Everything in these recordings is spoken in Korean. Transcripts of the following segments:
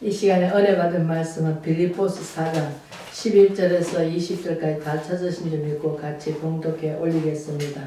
이 시간에 은혜 받은 말씀은 빌리포스 4장 11절에서 20절까지 다 찾으신 줄 믿고 같이 봉독해 올리겠습니다.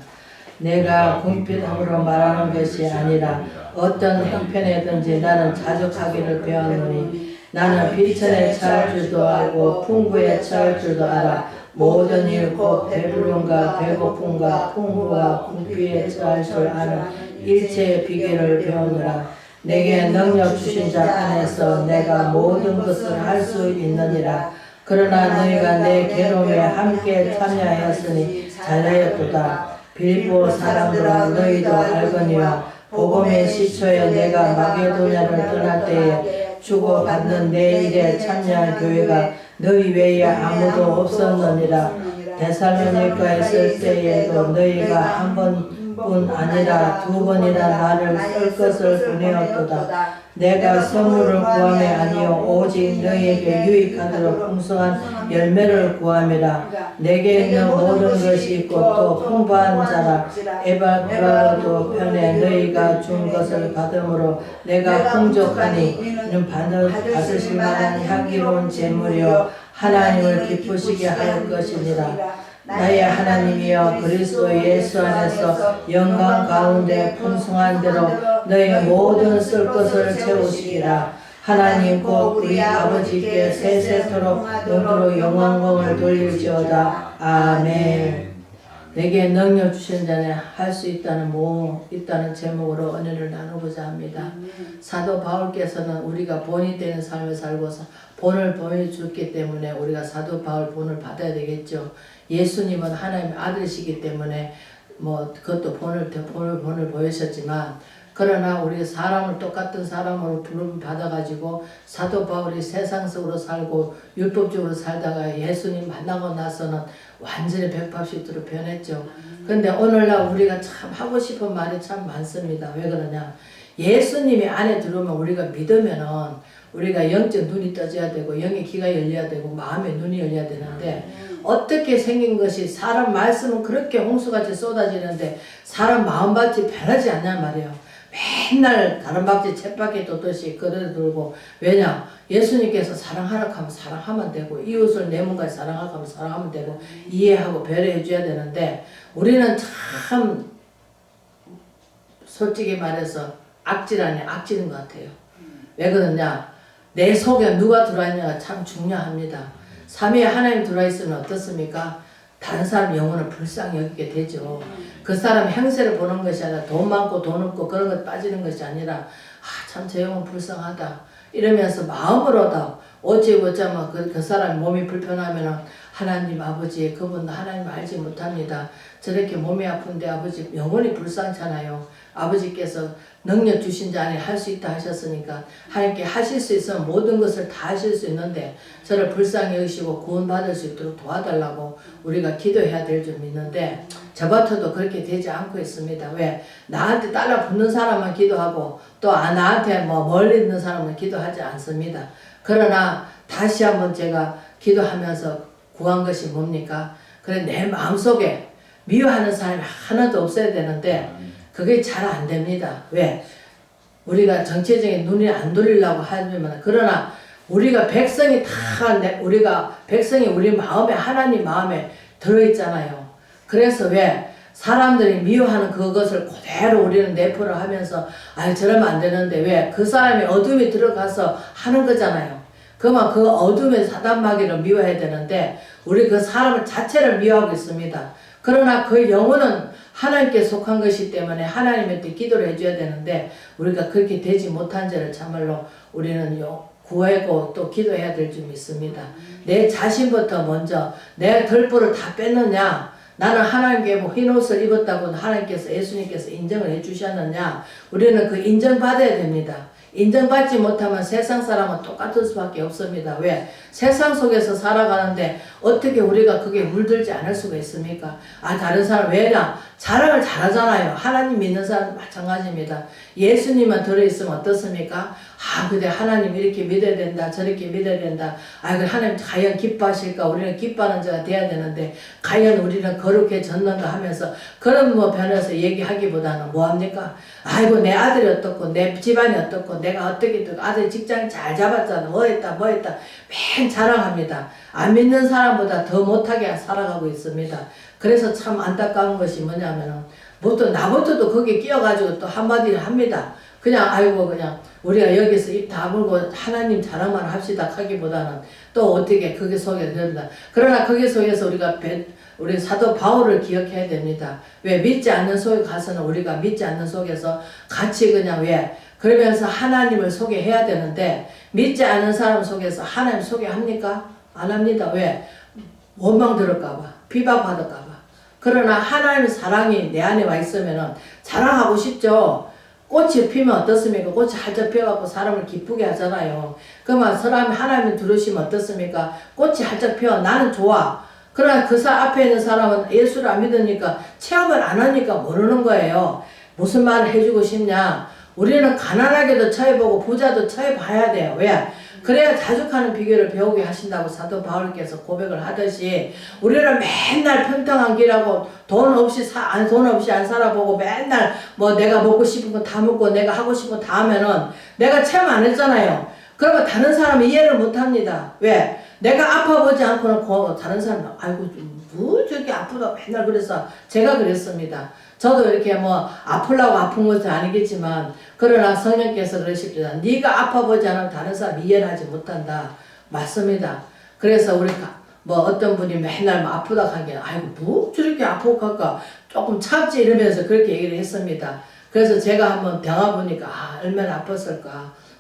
내가 궁핍함으로 말하는 것이 아니라 어떤 형편에든지 나는 자족하기를 배웠노니 나는 비천에 처할 줄도 알고 풍부에 처할 줄도 알아 모든 일 곧 배부름과 배고픔과 풍부와 궁핍에 처할 줄 아는 일체의 비결을 배우느라 내게 능력 주신 자 안에서 내가 모든 것을 할 수 있느니라. 그러나 너희가 내 괴로움에 함께 참여하였으니 잘하였도다. 빌보 사람들아 너희도 알거니와 복음의 시초에 내가 마게도냐를 떠날 때에 주고받는 내 일에 참여한 교회가 너희 외에 아무도 없었느니라. 데살로니가에 있을 때에도 너희가 한번 뿐 아니라 두 번이나 나를 쓸 것을 보내었도다. 내가 선물을 구함이 아니요 오직 너희에게 유익하도록 풍성한 열매를 구함이라. 내게 있는 모든 것이 있고 또 풍부한 자라. 에바브라도 편에 너희가 준 것을 받음으로 내가 풍족하니 이는 받으실 만한 향기로운 제물이요 하나님을 기쁘시게 할 것이니라 나의 하나님이여 그리스도 예수 안에서 영광 가운데 풍성한 대로 너희 모든 쓸 것을 채우시기라 하나님 곧 우리 아버지께 세세토록 영으로 영광을 돌릴지어다 아멘 내게 능력 주신 자는 할 수 있다는 모 있다는 제목으로 은혜를 나누고자 합니다. 사도 바울께서는 우리가 본이 되는 삶을 살고서 본을 보여줬기 때문에 우리가 사도 바울 본을 받아야 되겠죠. 예수님은 하나님의 아들이시기 때문에 뭐 그것도 본을 본을 본을 보이셨지만 그러나 우리 사람을 똑같은 사람으로 부름 받아가지고 사도 바울이 세상 속으로 살고 율법적으로 살다가 예수님 만나고 나서는 완전히 180도로 변했죠. 근데 오늘날 우리가 참 하고 싶은 말이 참 많습니다. 왜 그러냐? 예수님이 안에 들어오면 우리가 믿으면은 우리가 영적 눈이 떠져야 되고 영의 귀가 열려야 되고 마음의 눈이 열려야 되는데 어떻게 생긴 것이 사람 말씀은 그렇게 홍수같이 쏟아지는데 사람 마음밭이 변하지 않냔 말이에요. 맨날 다른 밥집 챗바퀴 돋듯이 그래 들고 왜냐 예수님께서 사랑하라 하면 사랑하면 되고 이웃을 내 몸까지 사랑하라 하면 사랑하면 되고 이해하고 배려해 줘야 되는데 우리는 참 솔직히 말해서 악질 아니 악질인 것 같아요. 왜 그러냐 내 속에 누가 들어있냐가 참 중요합니다. 삼위에 하나님 들어있으면 어떻습니까? 다른 사람 영혼을 불쌍히 여기게 되죠. 그 사람 행세를 보는 것이 아니라 돈 많고 돈 없고 그런 것 빠지는 것이 아니라 아참저 영혼 불쌍하다 이러면서 마음으로도 어찌 어쩌면 그, 그 사람 몸이 불편하면은 하나님 아버지 그분 하나님 알지 못합니다. 저렇게 몸이 아픈데 아버지 영혼이 불쌍찮아요. 아버지께서 능력 주신 자 안에 할 수 있다 하셨으니까 하나님께 하실 수 있으면 모든 것을 다 하실 수 있는데 저를 불쌍히 여기시고 구원받을 수 있도록 도와달라고 우리가 기도해야 될 줄 믿는데 저부터도 그렇게 되지 않고 있습니다. 왜? 나한테 따라 붙는 사람만 기도하고 또 아, 나한테 뭐 멀리 있는 사람은 기도하지 않습니다. 그러나 다시 한번 제가 기도하면서 구한 것이 뭡니까? 그래 내 마음속에 미워하는 사람이 하나도 없어야 되는데 그게 잘 안 됩니다. 왜? 우리가 정체적인 눈이 안 돌리려고 하면 그러나 우리가 백성이 다 내- 우리가 백성이 우리 마음에 하나님 마음에 들어 있잖아요. 그래서 왜 사람들이 미워하는 그것을 그대로 우리는 내포를 하면서 아 저러면 안 되는데 왜 그 사람이 어둠에 들어가서 하는 거잖아요. 그러면 그 어둠의 사단 마귀를 미워해야 되는데 우리 그 사람을 자체를 미워하고 있습니다. 그러나 그 영혼은 하나님께 속한 것이기 때문에 하나님한테 기도를 해줘야 되는데 우리가 그렇게 되지 못한 죄를 참말로 우리는 요 구하고 또 기도해야 될 줄 믿습니다. 내 자신부터 먼저 내 덜보를 다 뺐느냐 나는 하나님께 뭐 흰옷을 입었다고 하나님께서 예수님께서 인정을 해주셨느냐 우리는 그 인정받아야 됩니다. 인정받지 못하면 세상 사람은 똑같을 수밖에 없습니다. 왜? 세상 속에서 살아가는데 어떻게 우리가 그게 물들지 않을 수가 있습니까? 아, 다른 사람, 왜냐? 자랑을 잘하잖아요. 하나님 믿는 사람 마찬가지입니다. 예수님만 들어있으면 어떻습니까? 아, 근데 하나님 이렇게 믿어야 된다, 저렇게 믿어야 된다. 아, 그 하나님 과연 기뻐하실까? 우리는 기뻐하는 자가 돼야 되는데, 과연 우리는 거룩해졌는가 하면서 그런 뭐 변해서 얘기하기보다는 뭐합니까? 아이고, 내 아들이 어떻고, 내 집안이 어떻고, 내가 어떻게 또 아들 직장 잘 잡았잖아. 뭐 했다, 뭐 했다. 맨 자랑합니다. 안 믿는 사람보다 더 못하게 살아가고 있습니다. 그래서 참 안타까운 것이 뭐냐면은, 뭐또 나부터도 거기에 끼어가지고 또 한마디를 합니다. 그냥 아이고 그냥 우리가 여기서 입 다물고 하나님 자랑만 합시다 하기보다는 또 어떻게 거기 속에 된다. 그러나 거기 속에서 우리가 배- 우리 사도 바울을 기억해야 됩니다. 왜 믿지 않는 속에 가서는 우리가 믿지 않는 속에서 같이 그냥 왜 그러면서 하나님을 소개해야 되는데 믿지 않는 사람 속에서 하나님 소개합니까? 안 합니다. 왜? 원망 들을까봐 비방받을까봐. 그러나 하나님의 사랑이 내 안에 와 있으면은 자랑하고 싶죠. 꽃이 피면 어떻습니까? 꽃이 활짝 피어갖고 사람을 기쁘게 하잖아요. 그러면 사람 하나님 들으시면 어떻습니까? 꽃이 활짝 피어 나는 좋아. 그러나 그 사, 앞에 있는 사람은 예수를 안 믿으니까 체험을 안 하니까 모르는 거예요. 무슨 말을 해주고 싶냐? 우리는 가난하게도 처해보고 부자도 처해봐야 돼요. 왜? 그래야 자족하는 비결을 배우게 하신다고 사도 바울께서 고백을 하듯이 우리는 맨날 평평한 길하고 돈 없이 사, 안, 돈 없이 안 살아보고 맨날 뭐 내가 먹고 싶은 거 다 먹고 내가 하고 싶은 거 다 하면은 내가 체험 안 했잖아요. 그러면 다른 사람이 이해를 못 합니다. 왜? 내가 아파보지 않고는 고- 다른 사람은 아이고 뭐 저렇게 아프다 맨날 그래서 제가 그랬습니다. 저도 이렇게 뭐 아플라고 아픈 것은 아니겠지만 그러나 성령께서 그러십니다. 네가 아파보지 않으면 다른 사람 이해를 하지 못한다. 맞습니다. 그래서 우리 가- 뭐 어떤 분이 맨날 뭐 아프다 하게 아이고 뭐 저렇게 아프고 할까 조금 참지 이러면서 그렇게 얘기를 했습니다. 그래서 제가 한번 병아 보니까 아 얼마나 아팠을까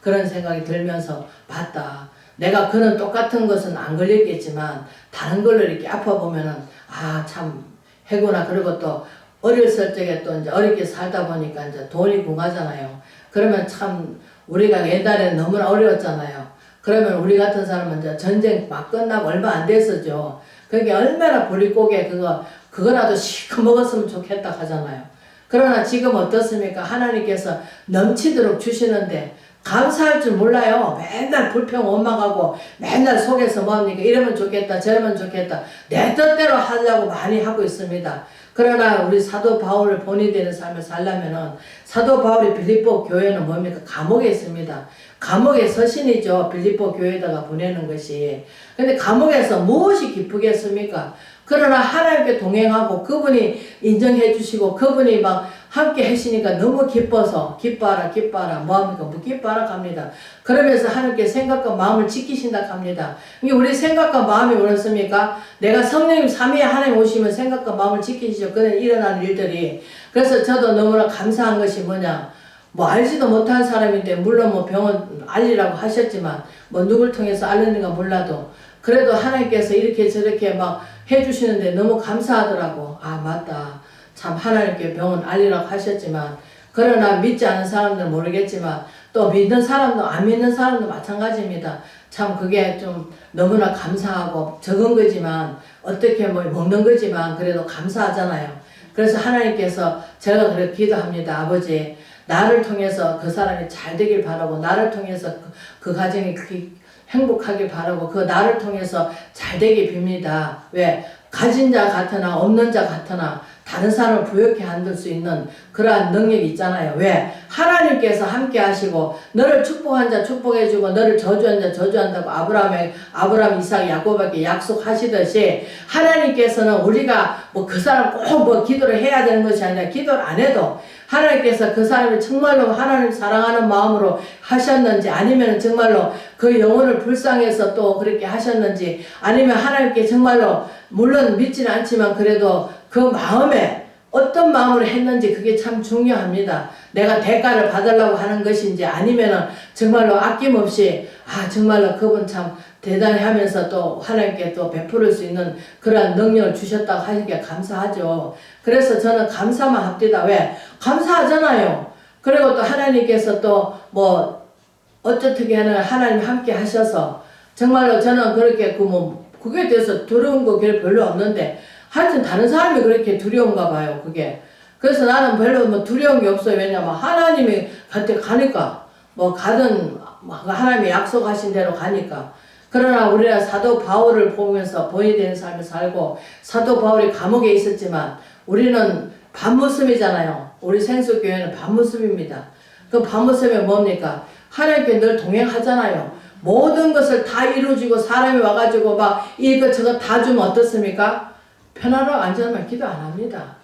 그런 생각이 들면서 봤다. 내가 그는 똑같은 것은 안 걸렸겠지만 다른 걸로 이렇게 아파 보면은 아 참 해구나 그리고 또 어렸을 적에 또 이제 어렵게 살다 보니까 이제 돈이 궁하잖아요. 그러면 참 우리가 옛날에 너무나 어려웠잖아요. 그러면 우리 같은 사람은 이제 전쟁 막 끝나고 얼마 안 됐었죠. 그게 얼마나 보릿고개 그거 그거라도 실컷 먹었으면 좋겠다 하잖아요. 그러나 지금 어떻습니까? 하나님께서 넘치도록 주시는데 감사할 줄 몰라요. 맨날 불평 원망하고 맨날 속에서 뭐합니까? 이러면 좋겠다, 저러면 좋겠다. 내 뜻대로 하려고 많이 하고 있습니다. 그러나 우리 사도 바울을 본이 되는 삶을 살려면은 사도 바울이 빌립보 교회는 뭡니까? 감옥에 있습니다. 감옥의 서신이죠. 빌립보 교회에다가 보내는 것이. 근데 감옥에서 무엇이 기쁘겠습니까? 그러나 하나님께 동행하고 그분이 인정해 주시고 그분이 막 함께 하시니까 너무 기뻐서 기뻐하라 기뻐하라 뭐합니까? 뭐 기뻐하라 합니다. 그러면서 하나님께 생각과 마음을 지키신다 합니다. 이게 우리 생각과 마음이 그렇습니까? 내가 성령님 삼위의 하나님 오시면 생각과 마음을 지키시죠. 그는 일어나는 일들이. 그래서 저도 너무나 감사한 것이 뭐냐? 뭐 알지도 못한 사람인데 물론 뭐 병원 알리라고 하셨지만 뭐 누굴 통해서 알렸는가 몰라도 그래도 하나님께서 이렇게 저렇게 막 해주시는데 너무 감사하더라고. 아 맞다. 참 하나님께 병원 알리라고 하셨지만 그러나 믿지 않은 사람들은 모르겠지만 또 믿는 사람도 안 믿는 사람도 마찬가지입니다. 참 그게 좀 너무나 감사하고 적은 거지만 어떻게 뭐 먹는 거지만 그래도 감사하잖아요. 그래서 하나님께서 제가 그렇게 기도합니다. 아버지 나를 통해서 그 사람이 잘 되길 바라고 나를 통해서 그, 그 가정이 그 행복하길 바라고 그 나를 통해서 잘 되길 빕니다. 왜? 가진 자 같으나 없는 자 같으나 다른 사람을 부욕해 만들 수 있는 그러한 능력이 있잖아요. 왜? 하나님께서 함께 하시고 너를 축복한 자 축복해 주고 너를 저주한 자 저주한다고 아브라함에 아브라함 이삭 야곱에게 약속하시듯이 하나님께서는 우리가 뭐 그 사람 꼭 뭐 기도를 해야 되는 것이 아니라 기도를 안 해도 하나님께서 그 사람이 정말로 하나님 사랑하는 마음으로 하셨는지 아니면 정말로 그 영혼을 불쌍해서 또 그렇게 하셨는지 아니면 하나님께 정말로 물론 믿지는 않지만 그래도 그 마음에 어떤 마음으로 했는지 그게 참 중요합니다. 내가 대가를 받으려고 하는 것인지 아니면은 정말로 아낌없이 아 정말로 그분 참 대단히 하면서 또 하나님께 또 베풀을 수 있는 그런 능력을 주셨다고 하니까 감사하죠. 그래서 저는 감사만 합디다. 왜? 감사하잖아요. 그리고 또 하나님께서 또뭐 어떻게 하는 하나님 함께 하셔서 정말로 저는 그렇게 그 뭐 그게 대해서 두려운 거 별로 없는데 하여튼 다른 사람이 그렇게 두려운가 봐요. 그게. 그래서 나는 별로 뭐 두려운 게 없어요. 왜냐면 하나님이 곁에 가니까 뭐 가든 막 하나님이 약속하신 대로 가니까. 그러나 우리가 사도 바울을 보면서 본이 된 삶을 살고 사도 바울이 감옥에 있었지만 우리는 반모습이잖아요. 우리 생수교회는 반모습입니다. 그 반모습이 뭡니까? 하나님께 늘 동행하잖아요. 모든 것을 다 이루어지고 사람이 와가지고 막 이거 저거 다 주면 어떻습니까? 편하러 앉으면 기도 안 합니다.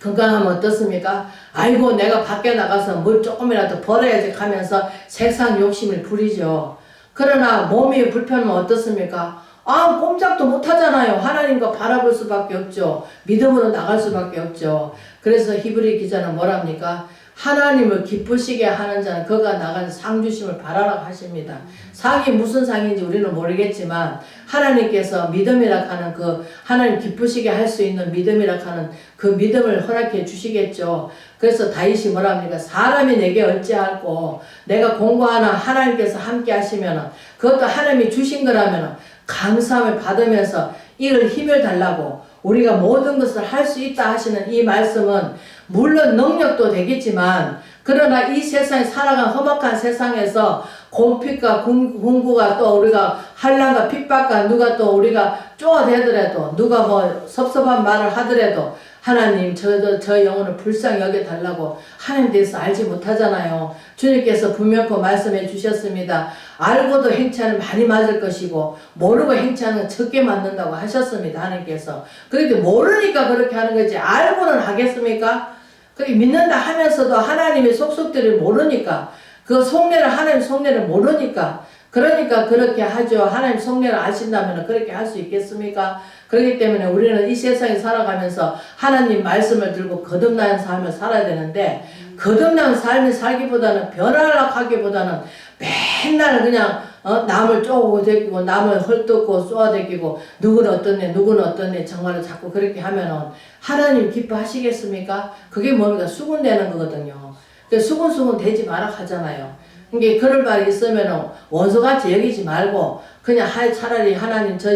건강하면 어떻습니까? 아이고 내가 밖에 나가서 뭘 조금이라도 벌어야지 하면서 세상 욕심을 부리죠. 그러나 몸이 불편하면 어떻습니까? 아 꼼짝도 못하잖아요. 하나님과 바라볼 수밖에 없죠. 믿음으로 나갈 수밖에 없죠. 그래서 히브리 기자는 뭐랍니까? 하나님을 기쁘시게 하는 자는 그가 나간 상 주심을 바라라고 하십니다. 상이 무슨 상인지 우리는 모르겠지만 하나님께서 믿음이라 하는 그 하나님 기쁘시게 할 수 있는 믿음이라 하는 그 믿음을 허락해 주시겠죠. 그래서 다윗이 뭐랍니까? 사람이 내게 어찌할꼬 내가 공부하나 하나님께서 함께 하시면 그것도 하나님이 주신 거라면 감사함을 받으면서 이를 힘을 달라고 우리가 모든 것을 할 수 있다 하시는 이 말씀은 물론 능력도 되겠지만 그러나 이 세상에 살아간 험악한 세상에서 공핍과 군- 군구가 또 우리가 한란과 핍박과 누가 또 우리가 쪼아대더라도 누가 뭐 섭섭한 말을 하더라도 하나님 저, 저 영혼을 불쌍히 여겨 달라고 하나님 대해서 알지 못하잖아요. 주님께서 분명코 말씀해 주셨습니다. 알고도 행차는 많이 맞을 것이고 모르고 행차는 적게 맞는다고 하셨습니다. 하나님께서. 그런데 모르니까 그렇게 하는 거지 알고는 하겠습니까? 그렇게 믿는다 하면서도 하나님의 속속들을 모르니까 그 속내를 하나님 속내를 모르니까 그러니까 그렇게 하죠. 하나님 속내를 아신다면 그렇게 할 수 있겠습니까? 그렇기 때문에 우리는 이 세상에 살아가면서 하나님 말씀을 들고 거듭나는 삶을 살아야 되는데 거듭난 삶을 살기보다는 변화하려고 하기보다는 맨날 그냥 어, 남을 쪼고 대끼고 남을 헐뜯고 쏘아대끼고 누구는 어떻네 누구는 어떻네 정말로 자꾸 그렇게 하면은 하나님 기뻐하시겠습니까? 그게 뭡니까 수군되는 거거든요. 그 수군수군 되지 마라 하잖아요. 이게 그럴 말이 있으면은 원수같이 여기지 말고 그냥 하, 차라리 하나님 저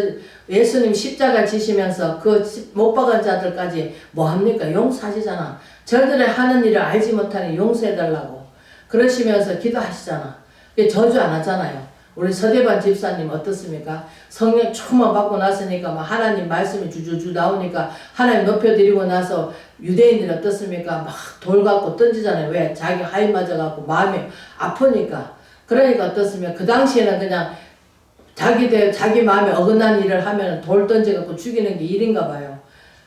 예수님 십자가 지시면서 그 못 박은 자들까지 뭐 합니까? 용서하시잖아. 저들의 하는 일을 알지 못하니 용서해달라고 그러시면서 기도하시잖아. 저주 안 하잖아요. 우리 서대반 집사님 어떻습니까? 성령 충만 받고 났으니까 막 하나님 말씀이 주주주 나오니까 하나님 높여드리고 나서 유대인들이 어떻습니까? 막 돌 갖고 던지잖아요. 왜? 자기 하이 맞아갖고 마음이 아프니까. 그러니까 어떻습니까? 그 당시에는 그냥 자기 대 자기 마음에 어긋난 일을 하면 돌 던져갖고 죽이는 게 일인가 봐요.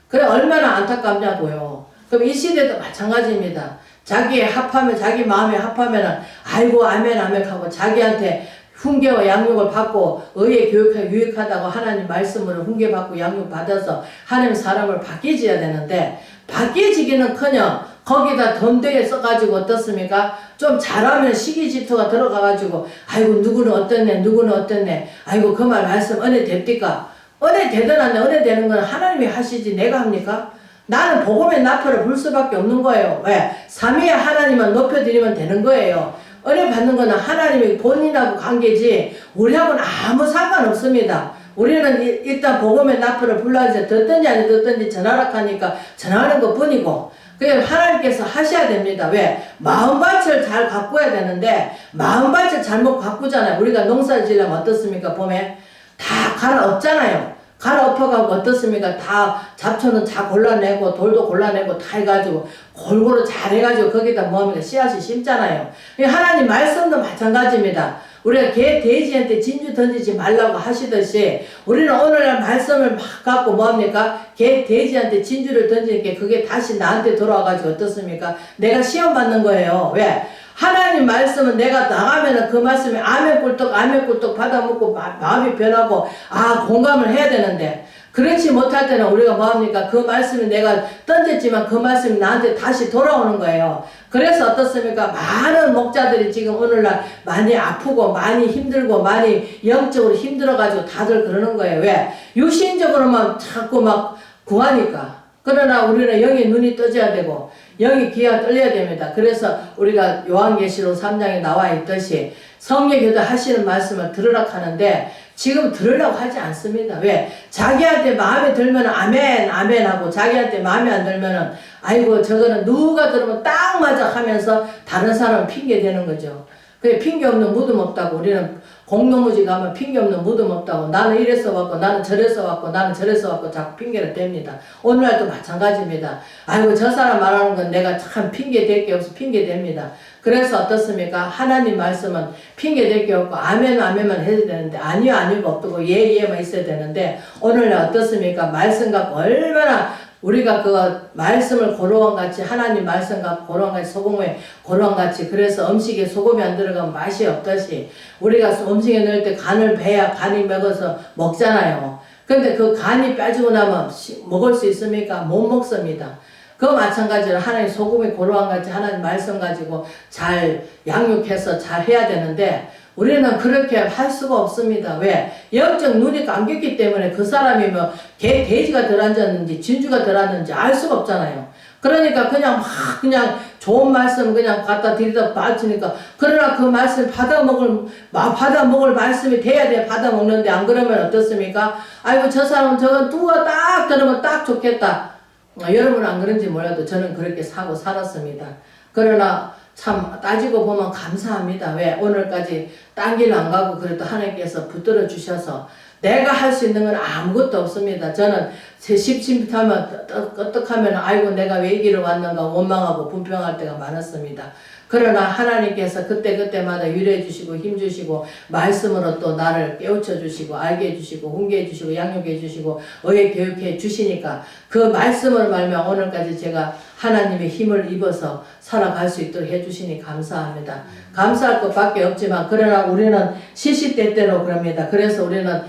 그래 얼마나 안타깝냐고요. 그럼 이 시대도 마찬가지입니다. 자기의 합하면 자기 마음에 합하면은 아이고 아멘 아멘 하고 자기한테 훈계와 양육을 받고 의의 교육하 유익하다고 하나님 말씀으로 훈계 받고 양육 받아서 하나님 사람을 바뀌어야 되는데 바뀌어지기는커녕 거기다 덤되게 써가지고 어떻습니까? 좀 잘하면 시기 질투가 들어가가지고 아이고 누구는 어땠네 누구는 어땠네 아이고 그 말 말씀 은혜 됩니까? 은혜 되든 안 돼. 은혜 되는 건 하나님이 하시지 내가 합니까? 나는 복음의 나팔을 불 수밖에 없는 거예요. 왜? 삼위의 하나님만 높여드리면 되는 거예요. 은혜 받는 거는 하나님이 본인하고 관계지 우리하고는 아무 상관없습니다. 우리는 이- 일단 복음의 나팔을 불러야지 듣든지 안 듣든지 전하락하니까 전하는 것 뿐이고 그냥 하나님께서 하셔야 됩니다. 왜? 마음밭을 잘 가꿔야 되는데 마음밭을 잘못 가꾸잖아요. 우리가 농사 지으려면 어떻습니까? 봄에 다 갈아엎잖아요. 갈아엎어가고 어떻습니까? 다 잡초는 다 골라내고 돌도 골라내고 다 해가지고 골고루 잘 해가지고 거기다 뭐합니까? 씨앗이 심잖아요. 이 하나님 말씀도 마찬가지입니다. 우리가 개 돼지한테 진주 던지지 말라고 하시듯이 우리는 오늘날 말씀을 막 갖고 뭐합니까? 개 돼지한테 진주를 던지니까 그게 다시 나한테 돌아와가지고 어떻습니까? 내가 시험 받는 거예요. 왜? 하나님 말씀은 내가 나가면은 그 말씀에 아멘 꿀떡 아멘 꿀떡 받아먹고 마, 마음이 변하고 아 공감을 해야 되는데 그렇지 못할 때는 우리가 뭐합니까? 그 말씀이 내가 던졌지만 그 말씀이 나한테 다시 돌아오는 거예요. 그래서 어떻습니까? 많은 목자들이 지금 오늘날 많이 아프고 많이 힘들고 많이 영적으로 힘들어가지고 다들 그러는 거예요. 왜? 육신적으로만 자꾸 막 구하니까. 그러나 우리는 영의 눈이 떠져야 되고 영의 귀가 떨려야 됩니다. 그래서 우리가 요한계시록 3장에 나와 있듯이 성령께서 하시는 말씀을 들으라 하는데 지금 들으려고 하지 않습니다. 왜? 자기한테 마음에 들면 아멘 아멘 하고 자기한테 마음에 안 들면은 아이고 저거는 누가 들으면 딱 맞아 하면서 다른 사람을 핑계 대는 거죠. 그게 핑계 없는 무덤 없다고 우리는 공동무지 가면 핑계 없는 무덤 없다고 나는 이래서 왔고 나는 저래서 왔고 나는 저래서 왔고 자꾸 핑계를 댑니다. 오늘날도 마찬가지입니다. 아이고 저 사람 말하는 건 내가 참 핑계 댈 게 없어 핑계 댑니다. 그래서 어떻습니까? 하나님 말씀은 핑계 댈게 없고 아멘 아멘만 해야 되는데 아니요 아니요가 없고 예 예만 있어야 되는데 오늘날 어떻습니까? 말씀 갖고 얼마나 우리가 그 말씀을 고로한 같이 하나님 말씀 갖고 고로한 같이 소금에 고로한 같이 그래서 음식에 소금이 안 들어가면 맛이 없듯이 우리가 음식에 넣을 때 간을 배야 간이 먹어서 먹잖아요. 근데 그 간이 빠지고 나면 시- 먹을 수 있습니까? 못 먹습니다. 그 마찬가지로 하나님 소금이 고로한 같이 하나님 말씀 가지고 잘 양육해서 잘 해야 되는데 우리는 그렇게 할 수가 없습니다. 왜? 영적 눈이 감겼기 때문에 그 사람이 뭐 개, 돼지가 들어앉았는지 진주가 들어앉는지 알 수가 없잖아요. 그러니까 그냥 막 그냥 좋은 말씀 그냥 갖다 들이다 빠지니까 그러나 그 말씀 받아 먹을 마- 받아 먹을 말씀이 돼야 돼 받아 먹는데 안 그러면 어떻습니까? 아이고 저 사람은 저건 누가 딱 들으면 딱 좋겠다. 아, 여러분은 안 그런지 몰라도 저는 그렇게 사고 살았습니다. 그러나 참 따지고 보면 감사합니다. 왜 오늘까지 딴 길 안 가고 그래도 하나님께서 붙들어 주셔서 내가 할 수 있는 건 아무것도 없습니다. 저는 제 십심하면 어떡하면 아이고 내가 왜 이 길을 왔는가 원망하고 분평할 때가 많았습니다. 그러나 하나님께서 그때그때마다 위로해 주시고 힘 주시고 말씀으로 또 나를 깨우쳐 주시고 알게 해 주시고 훈계해 주시고 양육해 주시고 의회 교육해 주시니까 그 말씀을 말며 오늘까지 제가 하나님의 힘을 입어서 살아갈 수 있도록 해 주시니 감사합니다. 감사할 것밖에 없지만 그러나 우리는 시시때때로 그럽니다. 그래서 우리는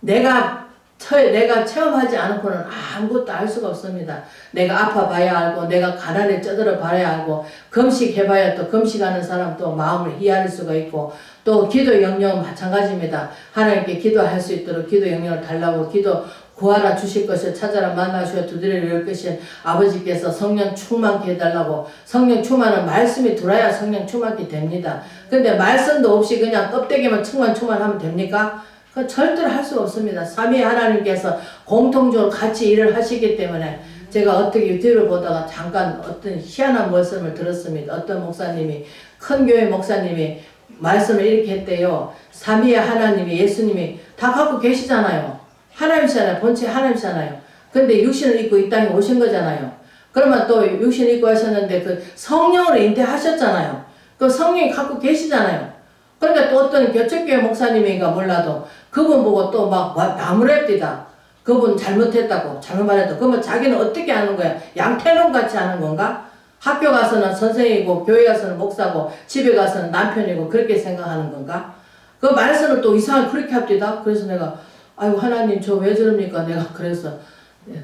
내가 처, 내가 체험하지 않고는 아무것도 알 수가 없습니다. 내가 아파봐야 알고, 내가 가난에 쩌들어 봐야 알고, 금식해봐야 또 금식하는 사람 또 마음을 이해할 수가 있고, 또 기도 영역은 마찬가지입니다. 하나님께 기도할 수 있도록 기도 영역을 달라고 기도 구하라 주실 것을 찾아라 만나시어 두드리려 열 것인 아버지께서 성령 충만케 해달라고 성령 충만은 말씀이 들어야 성령 충만케 됩니다. 근데 말씀도 없이 그냥 껍데기만 충만 충만하면 됩니까? 그 절대로 할 수 없습니다. 삼위 하나님께서 공통적으로 같이 일을 하시기 때문에 제가 어떻게 유튜브를 보다가 잠깐 어떤 희한한 말씀을 들었습니다. 어떤 목사님이 큰 교회 목사님이 말씀을 이렇게 했대요. 삼위의 하나님이 예수님이 다 갖고 계시잖아요. 하나님이잖아요. 본체 하나님이잖아요. 근데 육신을 입고 이 땅에 오신 거잖아요. 그러면 또 육신 입고 하셨는데 그 성령으로 인태하셨잖아요. 그 성령이 갖고 계시잖아요. 그러니까 또 어떤 교척교회 목사님인가 몰라도 그분 보고 또 막 나무랬디다. 그분 잘못했다고 잘못 말했다. 그러면 자기는 어떻게 하는 거야? 양태놈 같이 하는 건가? 학교 가서는 선생이고 교회 가서는 목사고 집에 가서는 남편이고 그렇게 생각하는 건가? 그 말씀을 또 이상하게 그렇게 합디다. 그래서 내가 아이고 하나님 저 왜 저럽니까? 내가 그래서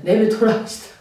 내비 돌아가시더라고.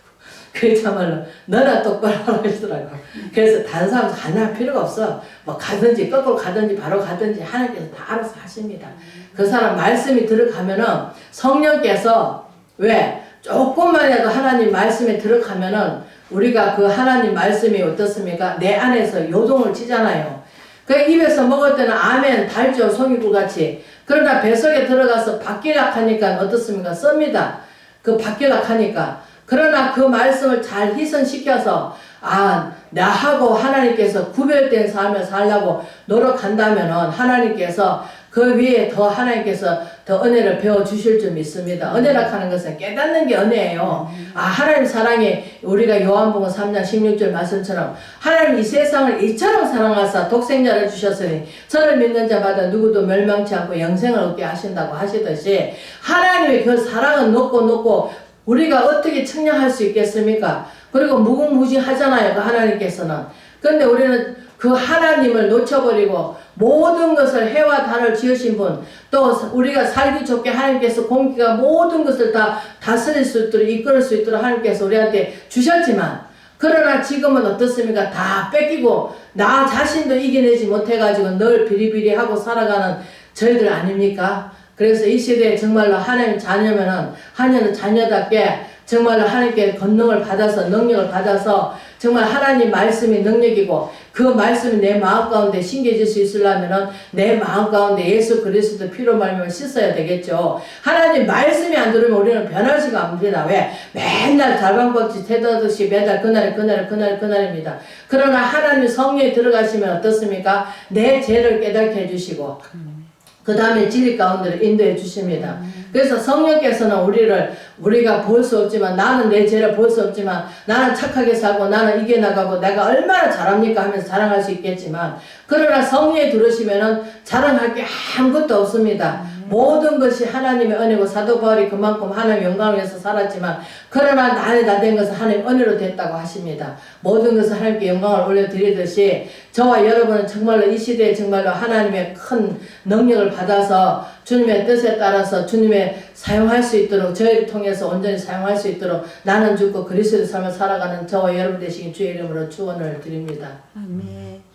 그랬자말로 너나 똑바로 하라 하시더라고. 그래서 다른 사람 가능할 필요가 없어. 뭐 가든지 거꾸로 가든지 바로 가든지 하나님께서 다 알아서 하십니다. 그 사람 말씀이 들어가면은 성령께서 왜 조금만이라도 하나님 말씀에 들어가면은 우리가 그 하나님 말씀이 어떻습니까? 내 안에서 요동을 치잖아요. 그 입에서 먹을 때는 아멘 달죠 송이불 같이. 그러나 뱃속에 들어가서 밖이락 하니까 어떻습니까? 씁니다. 그 밖이락 하니까. 그러나 그 말씀을 잘 희선시켜서 아 나하고 하나님께서 구별된 삶을 살라고 노력한다면은 하나님께서 그 위에 더 하나님께서 더 은혜를 배워 주실 줄 믿습니다. 은혜라 하는 것은 깨닫는 게 은혜예요. 아 하나님 사랑이 우리가 요한복음 3장 16절 말씀처럼 하나님 이 세상을 이처럼 사랑하사 독생자를 주셨으니 저를 믿는 자마다 누구도 멸망치 않고 영생을 얻게 하신다고 하시듯이 하나님의 그 사랑은 높고 높고 우리가 어떻게 측량할 수 있겠습니까? 그리고 무궁무진하잖아요. 그 하나님께서는. 근데 우리는 그 하나님을 놓쳐버리고 모든 것을 해와 달을 지으신 분, 또 우리가 살기 좋게 하나님께서 공기가 모든 것을 다 다스릴 수 있도록 이끌을 수 있도록 하나님께서 우리한테 주셨지만, 그러나 지금은 어떻습니까? 다 뺏기고 나 자신도 이겨내지 못해가지고 늘 비리비리하고 살아가는 저희들 아닙니까? 그래서 이 시대에 정말로 하나님 자녀면은 하나님 자녀답게 정말로 하나님께 권능을 받아서 능력을 받아서 정말 하나님 말씀이 능력이고 그 말씀이 내 마음 가운데 심겨질 수 있으려면은 내 마음 가운데 예수 그리스도 피로 말미암아 씻어야 되겠죠. 하나님 말씀이 안 들으면 우리는 변할 수가 없습니다. 왜? 맨날 달방박지 태도하듯이 매달 그날에 그날에 그날에 그날입니다. 그러나 하나님 성령에 들어가시면 어떻습니까? 내 죄를 깨닫게 해주시고 그 다음에 진리 가운데로 인도해 주십니다. 그래서 성령께서는 우리를 우리가 볼 수 없지만 나는 내 죄를 볼 수 없지만 나는 착하게 살고 나는 이겨나가고 내가 얼마나 잘합니까 하면서 자랑할 수 있겠지만 그러나 성령에 들으시면은 자랑할 게 아무것도 없습니다. 모든 것이 하나님의 은혜고 사도 바울이 그만큼 하나님의 영광을 위해서 살았지만 그러나 나의 다된 것은 하나님 은혜로 됐다고 하십니다. 모든 것을 하나님께 영광을 올려드리듯이 저와 여러분은 정말로 이 시대에 정말로 하나님의 큰 능력을 받아서 주님의 뜻에 따라서 주님의 사용할 수 있도록 저희를 통해서 온전히 사용할 수 있도록 나는 죽고 그리스도의 삶을 살아가는 저와 여러분 되시긴 주의 이름으로 축원을 드립니다. 아멘.